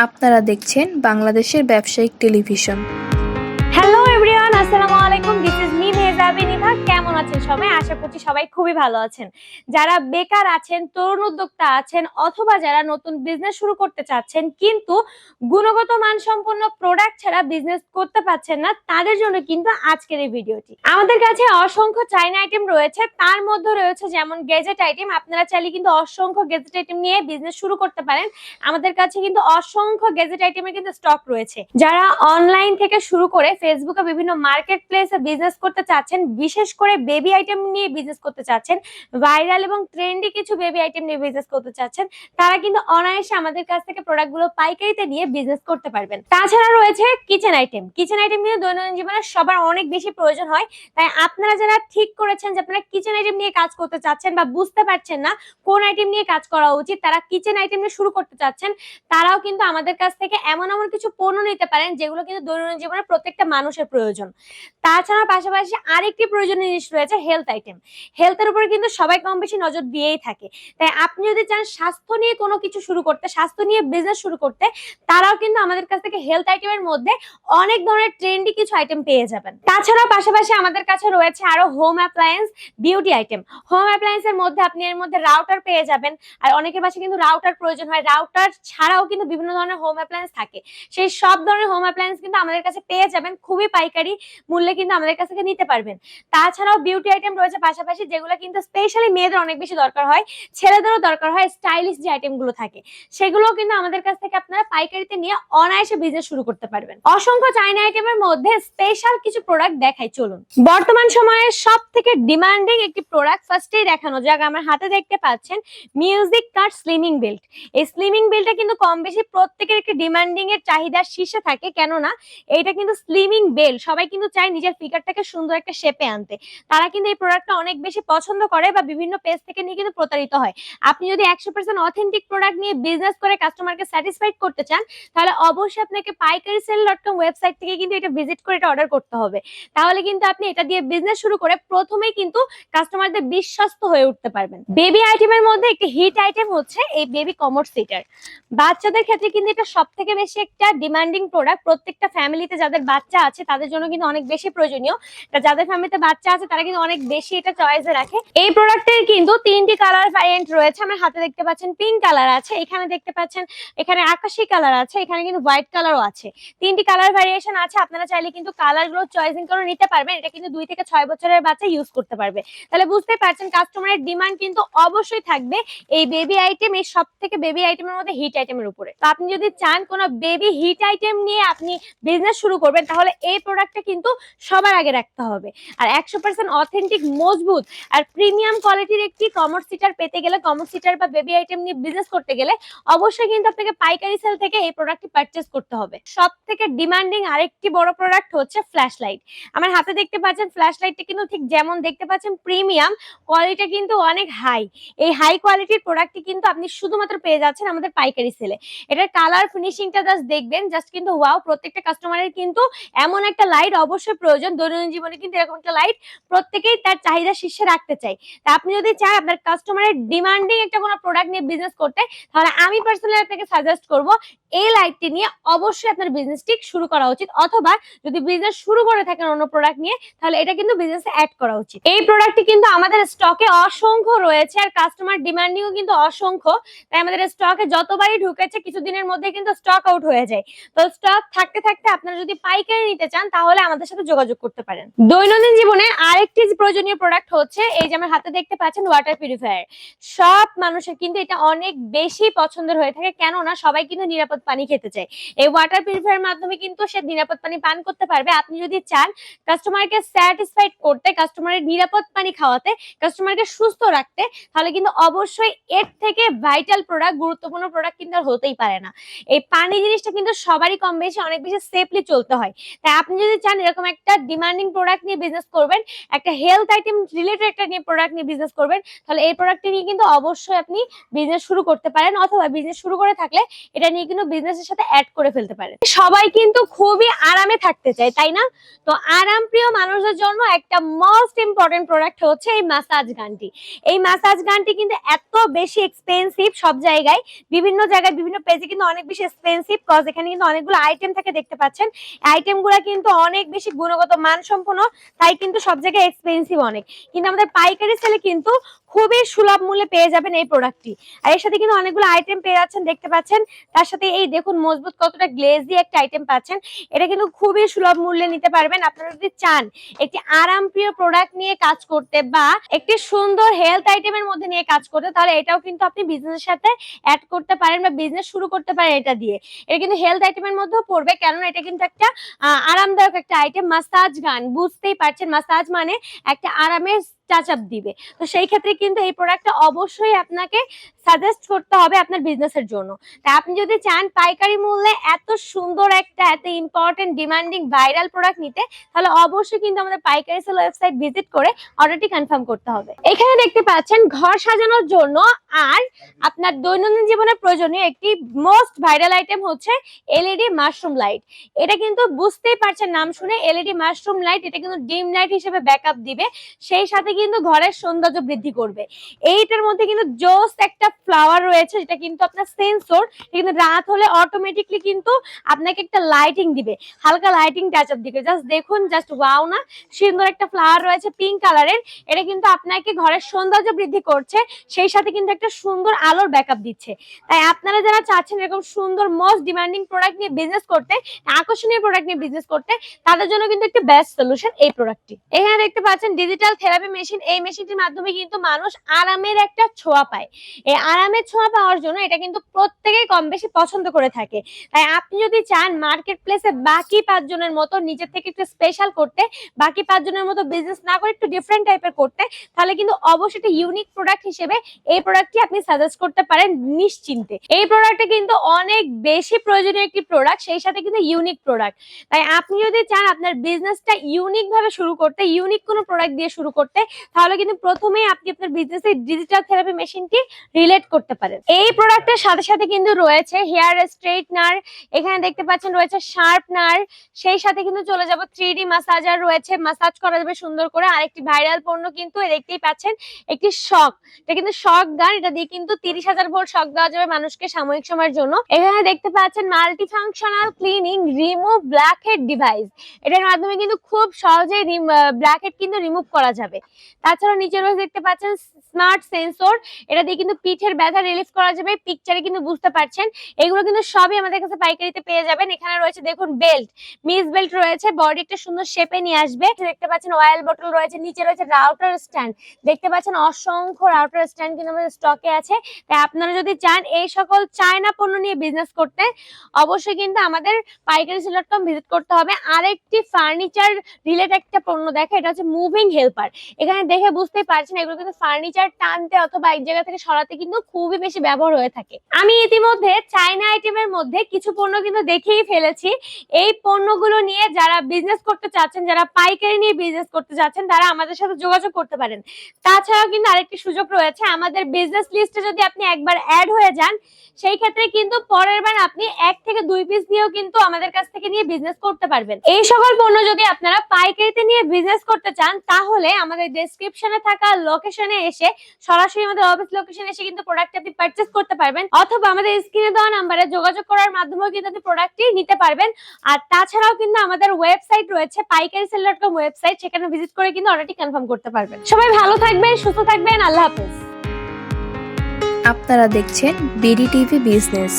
আপনারা দেখছেন বাংলাদেশের ব্যবসায়িক টেলিভিশন। হ্যালো এভরিওয়ান আসসালামু আছেন, সবাই আশা করছি সবাই খুবই ভালো আছেন। যারা বেকার আছেন, তরুণ উদ্যোক্তা আছেন, অথবা যারা নতুন বিজনেস শুরু করতে চাচ্ছেন, কিন্তু গুণগত মানসম্পন্ন প্রোডাক্ট ছাড়া বিজনেস করতে পারছেন না, তাদের জন্য কিন্তু আজকের এই ভিডিওটি। আমাদের কাছে অসংখ্য চাইনা আইটেম রয়েছে, তার মধ্যে রয়েছে যেমন গেজেট আইটেম আপনারা চাইলে কিন্তু অসংখ্য গেজেট আইটেম নিয়ে বিজনেস শুরু করতে পারেন। আমাদের কাছে কিন্তু অসংখ্য গেজেট আইটেমের কিন্তু স্টক রয়েছে। যারা অনলাইন থেকে শুরু করে ফেসবুকে বিভিন্ন মার্কেট প্লেসে বিজনেস করতে চাচ্ছেন, বিশেষ করে বেবি আইটেম নিয়ে বিজনেস করতে চাচ্ছেন ভাইরাল এবং ট্রেন্ডি কিছু বেবি আইটেম নিয়ে বিজনেস করতে চাচ্ছেন, তারা কিন্তু অনায়াসে আমাদের কাছ থেকে প্রোডাক্টগুলো পাইকারিতে নিয়ে বিজনেস করতে পারবেন। তাছাড়া রয়েছে কিচেন আইটেম কিচেন আইটেম নিয়ে দৈনন্দিন জীবনে সবার অনেক বেশি প্রয়োজন হয়, তাই আপনারা যারা ঠিক করেছেন যে আপনারা কিচেন আইটেম নিয়ে কাজ করতে চাচ্ছেন বা বুঝতে পারছেন না কোন আইটেম নিয়ে কাজ করা উচিত, তারা কিচেন আইটেম নিয়ে শুরু করতে চাচ্ছেন, তারাও কিন্তু আমাদের কাছ থেকে এমন এমন কিছু পণ্য নিতে পারেন যেগুলো কিন্তু দৈনন্দিন জীবনে প্রত্যেকটা মানুষের প্রয়োজন। তাছাড়া পাশাপাশি আরেকটি প্রয়োজনীয় জিনিস রয়েছে হেলথ আইটেম হেলথের উপরে কিন্তু সবাই কম বেশি নজর দিয়েই থাকে। তাই আপনি যদি চান স্বাস্থ্য নিয়ে কোনো কিছু শুরু করতে, স্বাস্থ্য নিয়ে বিজনেস শুরু করতে, তারাও কিন্তু আমাদের কাছ থেকে হেলথ আইটেমের মধ্যে অনেক ধরনের ট্রেন্ডি কিছু আইটেম পেয়ে যাবেন। তাছাড়া পাশাপাশি আমাদের কাছে রয়েছে আরও home appliance beauty item home appliance এর মধ্যে আপনি এর মধ্যে রাউটার পেয়ে যাবেন। আর অনেকের পাশে কিন্তু রাউটার প্রয়োজন হয়। রাউটার ছাড়াও কিন্তু বিভিন্ন ধরনের হোম অ্যাপ্লায়েন্স থাকে। সেই সব ধরনের হোম অ্যাপ্লায়েন্স কিন্তু আমাদের কাছে পেয়ে যাবেন। খুবই পাইকারি মূল্যে কিন্তু আমাদের কাছ থেকে নিতে পারবেন। তাছাড়াও বিউটি আইটেম রয়েছে পাশাপাশি, যেগুলো কিন্তু স্পেশালি মেয়েদের অনেক বেশি দরকার হয়, ছেলেদেরও দরকার হয় স্টাইলিশ যে আইটেমগুলো থাকে। সেগুলো কিন্তু আমাদের কাছ থেকে আপনারা পাইকারিতে নিয়ে অনায়াসে বিজনেস শুরু করতে পারবেন। অসংখ্য চাইনা আইটেমের মধ্যে স্পেশাল কিছু প্রোডাক্ট দেখাই, চলুন। বর্তমান সময়ে সব থেকে ডিমান্ডিং একটি প্রোডাক্ট ফার্স্টেই দেখানো যাক। আমার হাতে দেখতে পাচ্ছেন মিউজিক কার্ড স্লিমিং বেল্ট এই স্লিমিং বেল্টটা কিন্তু কম বেশি প্রত্যেকের একটি ডিমান্ডিং এর চাহিদার শীর্ষে থাকে, কেননা এইটা কিন্তু স্লিমিং বেল্ট সবাই কিন্তু চায় নিজের ফিগারটাকে সুন্দর একটা শেপে আনতে। তারা কিন্তু এই প্রোডাক্টটা অনেক বেশি পছন্দ করে বা বিভিন্ন পেজ থেকে নিয়ে কিন্তু প্রতারিত হয়। আপনি যদি একশো পার্সেন্ট অথেন্টিক প্রোডাক্ট নিয়ে বিজনেস করে কাস্টমারকে স্যাটিসফাইড করতে চান, তাহলে অবশ্যই আপনাকে পাইকারি সেল ডট কম ওয়েবসাইট থেকে কিন্তু এটা ভিজিট করে এটা অর্ডার করতে হবে। তাহলে কিন্তু আপনি এটা দিয়ে বিজনেস শুরু করে প্রথমেই কিন্তু কাস্টমারদের বিশ্বস্ত হয়ে উঠতে পারবেন। বেবি আইটেমের মধ্যে একটি হিট আইটেম হচ্ছে এই বেবি কমোড সিটার বাচ্চাদের ক্ষেত্রে কিন্তু এটা সব থেকে বেশি একটা ডিমান্ডিং প্রোডাক্ট প্রত্যেকটা ফ্যামিলিতে যাদের বাচ্চা আছে, তাদের জন্য কিন্তু অনেক বেশি প্রয়োজনীয়। যাদের ফ্যামিলিতে বাচ্চা আছে, তারা কিন্তু অনেক বেশি এটা চয়েসে রাখে। এই প্রোডাক্টের কিন্তু তিনটি কালার ভ্যারিয়েন্ট রয়েছে। আমার হাতে দেখতে পাচ্ছেন পিঙ্ক কালার আছে, এখানে দেখতে পাচ্ছেন এখানে আকাশি কালার আছে, এখানে কিন্তু হোয়াইট কালারও আছে। তিনটি কালার ভ্যারিয়েশন আছে, আপনারা চাইলে কিন্তু কালার চয়েসিং করে নিতে পারবেন। এটা কিন্তু দুই থেকে ছয় বছরের বাচ্চা ইউজ করতে পারবে। তাহলে বুঝতে পারছেন কাস্টমারের ডিমান্ড কিন্তু অবশ্যই থাকবে এই বেবি আইটেম এই সব থেকে বেবি আইটেমের মধ্যে হিট আইটেমের উপরে। তো আপনি যদি চান কোনো বেবি হিট আইটেম নিয়ে আপনি বিজনেস শুরু করবেন, তাহলে এই প্রোডাক্টটা কিন্তু সবার আগে রাখতে হবে। আর একশো পার্সেন্ট অথেন্টিক মজবুত আর প্রিমিয়াম কোয়ালিটির একটি কমার্স সিটার পেতে গেলে কমার্স সিটার বা বেবি আইটেম নিয়ে বিজনেস করতে গেলে অবশ্যই কিন্তু আপনাকে পাইকারি সেল থেকে এই প্রোডাক্টটি পারচেস করতে হবে। সব থেকে ডিমান্ডিং আরেকটি বড় প্রোডাক্ট হচ্ছে ফ্ল্যাশ লাইট আমার হাতে দেখতে পাচ্ছেন ফ্ল্যাশ লাইটটা কিন্তু ঠিক যেমন দেখতে পাচ্ছেন প্রিমিয়াম কোয়ালিটি কিন্তু অনেক হাই এই হাই কোয়ালিটির প্রোডাক্টটি কিন্তু আপনি শুধুমাত্র পেয়ে যাচ্ছেন আমাদের পাইকারি সেলে এটার কালার ফিনিশিংটা জাস্ট দেখবেন জাস্ট কিন্তু ওয়াও প্রত্যেকটা কাস্টমারের কিন্তু এমন একটা লাইট অবশ্যই প্রয়োজন। দৈনন্দিন জীবনে কিন্তু এরকম একটা লাইট প্রত্যেকেই তার চাহিদা শীর্ষে রাখতে চাই। তা আপনি যদি চান আপনার কাস্টমারের ডিমান্ডিং একটা কোনো প্রোডাক্ট নিয়ে বিজনেস করতে, তাহলে আমি পার্সোনালি আপনাকে সাজেস্ট করব, এই লাইটটি নিয়ে অবশ্যই আপনার বিজনেসটি শুরু করা উচিত। অথবা যদি বিজনেস শুরু করে থাকেন অন্য প্রোডাক্ট নিয়ে, তাহলে এটা কিন্তু বিজনেসে অ্যাড করা উচিত। এই প্রোডাক্টটি কিন্তু আমাদের স্টকে অসংখ্য রয়েছে আর কাস্টমার ডিমান্ডিংও কিন্তু অসংখ্য। তাই আমাদের স্টকে যতবারই ঢুকেছে, কিছুদিনের মধ্যে কিন্তু স্টক আউট হয়ে যায়। তো স্টক থাকতে থাকতে আপনারা যদি পাইকারি নিতে চান, তাহলে আমাদের সাথে যোগাযোগ করতে পারেন। দৈনন্দিন জীবনে আরেকটি প্রয়োজনীয় প্রোডাক্ট হচ্ছে, এই যে আমার হাতে দেখতে পাচ্ছেন ওয়াটার পিউরিফায়ার সব মানুষের কিন্তু এটা অনেক বেশি পছন্দের হয়ে থাকে, কেননা সবাই কিন্তু নিরাপদ পানি খেতে চায়। এই ওয়াটার পিউরিফায়ার মাধ্যমে কিন্তু সে নিরাপদ পানি পান করতে পারবে। আপনি যদি চান কাস্টমারকে স্যাটিসফাইড করতে কাস্টমারের নিরাপদ পানি খাওয়াতে কাস্টমারকে সুস্থ রাখতে, তাহলে কিন্তু অবশ্যই এর থেকে ভাইটাল প্রোডাক্ট গুরুত্বপূর্ণ প্রোডাক্ট কিন্তু হতেই পারে না। এই পানি জিনিসটা কিন্তু সবারই কম বেশি, অনেক বেশি সেফলি চলতে হয়। তাই আপনি যদি চান এরকম একটা ডিমান্ডিং প্রোডাক্ট নিয়ে বিজনেস করবেন একটা হেলথ আইটেম রিলেটেড একটা নিয়ে প্রোডাক্ট নিয়ে বিজনেস করবেন, তাহলে এই প্রোডাক্টটি নিয়ে কিন্তু অবশ্যই আপনি বিজনেস শুরু করতে পারেন অথবা বিজনেস শুরু করে থাকলে এটা নিয়ে কিন্তু বিজনেসের সাথে অ্যাড করে ফেলতে পারেন। সবাই কিন্তু খুবই আরামে থাকতে চায়, তাই না? তো আরাম প্রিয় মানুষদের জন্য একটা মোস্ট ইম্পর্টেন্ট প্রোডাক্ট হচ্ছে এই মাসাজ গানটি। এই মাসাজ গানটি কিন্তু এত বেশি এক্সপেন্সিভ সব জায়গায়, বিভিন্ন জায়গায়, বিভিন্ন পেজে কিন্তু অনেক বেশি এক্সপেন্সিভ কজ এখানে কিন্তু অনেকগুলো আইটেম থাকে, দেখতে পাচ্ছেন। আইটেমগুলা কিন্তু অনেক বেশি গুণগত, মানসম্পন্ন, তাই কিন্তু সব জায়গায় এক্সপেন্সিভ অনেক। কিন্তু আমাদের পাইকারি সেলে কিন্তু খুবই সুলভ মূল্যে পেয়ে যাবেন এই প্রোডাক্টটি আর এর সাথে কিন্তু অনেকগুলো আইটেম পেয়ে যাচ্ছেন, দেখতে পাচ্ছেন। তার সাথে এই দেখুন মজবুত কতটা গ্লেজি একটা আইটেম পাচ্ছেন। এটা কিন্তু খুবই সুলভ মূল্যে নিতে পারবেন। আপনারা যদি চান একটি আরামপ্রিয় প্রোডাক্ট নিয়ে কাজ করতে বা একটি সুন্দর হেলথ আইটেমের মধ্যে নিয়ে কাজ করতে, তাহলে এটাও কিন্তু আপনি বিজনেসের সাথে অ্যাড করতে পারেন বা বিজনেস শুরু করতে পারেন এটা দিয়ে। এটা কিন্তু হেলথ আইটেমের মধ্যেও পড়বে, কেননা এটা কিন্তু একটা আরামদায়ক একটা আইটেম মাসাজ গান। বুঝতেই পারছেন মাসাজ মানে একটা আরামের টাচ আপ দিবে। তো সেই ক্ষেত্রে কিন্তু এই প্রোডাক্টটা অবশ্যই আপনাকে সাজেস্ট করতে হবে আপনার বিজনেসের জন্য। তা আপনি যদি চান পাইকারি মূল্যে এত সুন্দর একটা, এত ইম্পর্টেন্ট ডিমান্ডিং ভাইরাল প্রোডাক্ট নিতে, তাহলে অবশ্যই কিন্তু আমাদের পাইকারি সেল ওয়েবসাইট ভিজিট করে অর্ডারটি কনফার্ম করতে হবে। এখানে দেখতে পাচ্ছেন ঘর সাজানোর জন্য আর আপনার দৈনন্দিন জীবনে প্রয়োজনীয় একটি মোস্ট ভাইরাল আইটেম হচ্ছে এলইডি মাশরুম লাইট এটা কিন্তু বুঝতেই পারছেন, নাম শুনে এলইডি মাশরুম লাইট এটা কিন্তু ডিম লাইট হিসেবে ব্যাকআপ দিবে। সেই সাথে কিন্তু ঘরের সৌন্দর্য বৃদ্ধি করবে। এইটার মধ্যে কিন্তু জোস একটা ফ্লাওয়ার রয়েছে, যেটা কিন্তু আপনার সেন্সর কিন্তু রাত হলে অটোমেটিকলি কিন্তু আপনাকে একটা লাইটিং দিবে। হালকা লাইটিং টাচ আপ দিবে। জাস্ট দেখুন জাস্ট ওয়াও না, সুন্দর একটা ফ্লাওয়ার রয়েছে পিঙ্ক কালারের এটা কিন্তু আপনাকে ঘরের সৌন্দর্য বৃদ্ধি করছে, সেই সাথে কিন্তু একটা সুন্দর আলোর ব্যাকআপ দিচ্ছে। তাই আপনারা যারা চাচ্ছেন এরকম সুন্দর মোস্ট ডিমান্ডিং প্রোডাক্ট নিয়ে বিজনেস করতে, আকর্ষণীয় প্রোডাক্ট নিয়ে বিজনেস করতে, তাদের জন্য কিন্তু একটা বেস্ট সলিউশন এই প্রোডাক্টটি এখানে দেখতে পাচ্ছেন ডিজিটাল থেরাপি মেশিন এই মেশিনটির মাধ্যমে কিন্তু মানুষ আরামের একটা ছোঁয়া পায়। এই আরামের ছোঁয়া পাওয়ার জন্য এটা কিন্তু প্রত্যেকেই কম বেশি পছন্দ করে থাকে। তাই আপনি যদি চান মার্কেট প্লেসে বাকি পাঁচজনের মতো নিজের থেকে একটু স্পেশাল করতে, বাকি পাঁচজনের মতো বিজনেস না করে একটু ডিফারেন্ট টাইপের করতে, তাহলে কিন্তু অবশ্যই একটা ইউনিক প্রোডাক্ট হিসেবে এই প্রোডাক্টটি আপনি সাজেস্ট করতে পারেন নিশ্চিন্তে। এই প্রোডাক্টটা কিন্তু অনেক বেশি প্রয়োজনীয় একটি প্রোডাক্ট সেই সাথে কিন্তু ইউনিক প্রোডাক্ট তাই আপনি যদি চান আপনার বিজনেসটা ইউনিক ভাবে শুরু করতে ইউনিক কোনো প্রোডাক্ট দিয়ে শুরু করতে তাহলে কিন্তু প্রথমেই আপনি আপনার বিজনেসের ডিজিটাল থেরাপি মেশিনটি রিলেট করতে পারেন। এই প্রোডাক্টের সাথে সাথে কিন্তু রয়েছে হেয়ার স্ট্রেটনার এখানে দেখতে পাচ্ছেন রয়েছে শার্পনার সেই সাথে কিন্তু চলে যাব থ্রি ডি মাসাজার রয়েছে মাসাজ করা যাবে সুন্দর করে। আর একটি ভাইরাল পণ্য কিন্তু দেখতেই পাচ্ছেন, একটি শক এটা কিন্তু শক গান, এটা দিয়ে কিন্তু তিরিশ হাজার ভোল্ট শক দেওয়া যাবে মানুষকে সাময়িক সময়ের জন্য। এখানে দেখতে পাচ্ছেন multifunctional cleaning remove blackhead device এটার মাধ্যমে কিন্তু খুব সহজেই ব্ল্যাক হেড কিন্তু রিমুভ করা যাবে। তাছাড়া নিচে রয়েছে, দেখতে পাচ্ছেন স্মার্ট সেন্সর এটা দিয়ে কিন্তু পিঠের ব্যথা রিলিফ করা যাবে পিকচারে কিন্তু বুঝতে পারছেন। এগুলো কিন্তু সবই আমাদের কাছে পাইকারিতে পেয়ে যাবেন। এখানে রয়েছে, দেখুন বেল্ট মিস বেল্ট রয়েছে বডি একটা সুন্দর শেপে নিয়ে আসবে। দেখতে পাচ্ছেন অয়েল বোতল রয়েছে, নিচে রয়েছে রাউটার স্ট্যান্ড দেখতে পাচ্ছেন, অসংখ্য রাউটার স্ট্যান্ড কিন্তু আমাদের স্টকে আছে। তাই আপনারা যদি চান, এই সকল চায়না পণ্য নিয়ে বিজনেস করতে, অবশ্যই কিন্তু আমাদের পাইকারি সেল কম ভিজিট করতে হবে। আরেকটি ফার্নিচার রিলেটেড একটা পণ্য দেখে, এটা হচ্ছে মুভিং হেল্পার এখানে দেখে বুঝতেই পারছেন, এগুলো কিন্তু ফার্নিচার টানতে অথবা এক জায়গা থেকে সরাতে কিন্তু খুবই বেশি ব্যবহার হয়ে থাকে। আমি ইতিমধ্যে চাইনা আইটেমের মধ্যে কিছু পণ্য কিন্তু দেখেই ফেলেছি। এই পণ্যগুলো নিয়ে যারা বিজনেস করতে চাচ্ছেন, যারা পাইকারি নিয়ে বিজনেস করতে চাচ্ছেন, তারা আমাদের সাথে যোগাযোগ করতে পারেন। তাছাড়াও কিন্তু আরেকটি সুযোগ রয়েছে, আমাদের বিজনেস লিস্টে যদি আপনি একবার অ্যাড হয়ে যান, সেই ক্ষেত্রে কিন্তু পরের বার আপনি এক থেকে দুই পিস নিয়েও কিন্তু আমাদের কাছ থেকে নিয়ে বিজনেস করতে পারবেন। এই সকল পণ্য যদি আপনারা পাইকারিতে নিয়ে বিজনেস করতে চান, তাহলে আমাদের ডেসক্রিপশনে থাকা লোকেশনে এসে, সরাসরি আমাদের অফিস লোকেশনে এসে কিন্তু প্রোডাক্ট আপনি পারচেস করতে পারবেন। অথবা আমাদের স্ক্রিনে দেওয়া নাম্বারে যোগাযোগ করার মাধ্যমেও কিন্তু আপনি প্রোডাক্টটি নিতে পারবেন। আর তাছাড়াও কিন্তু আমাদের ওয়েবসাইট রয়েছে পাইকারি সেল ডট কম ওয়েবসাইট সেখানে ভিজিট করে কিন্তু অর্ডারটি কনফার্ম করতে পারবেন। সবাই ভালো থাকবেন, সুস্থ থাকবেন, আল্লাহ হাফেজ। আপনারা দেখছেন বিডি টিভি বিজনেস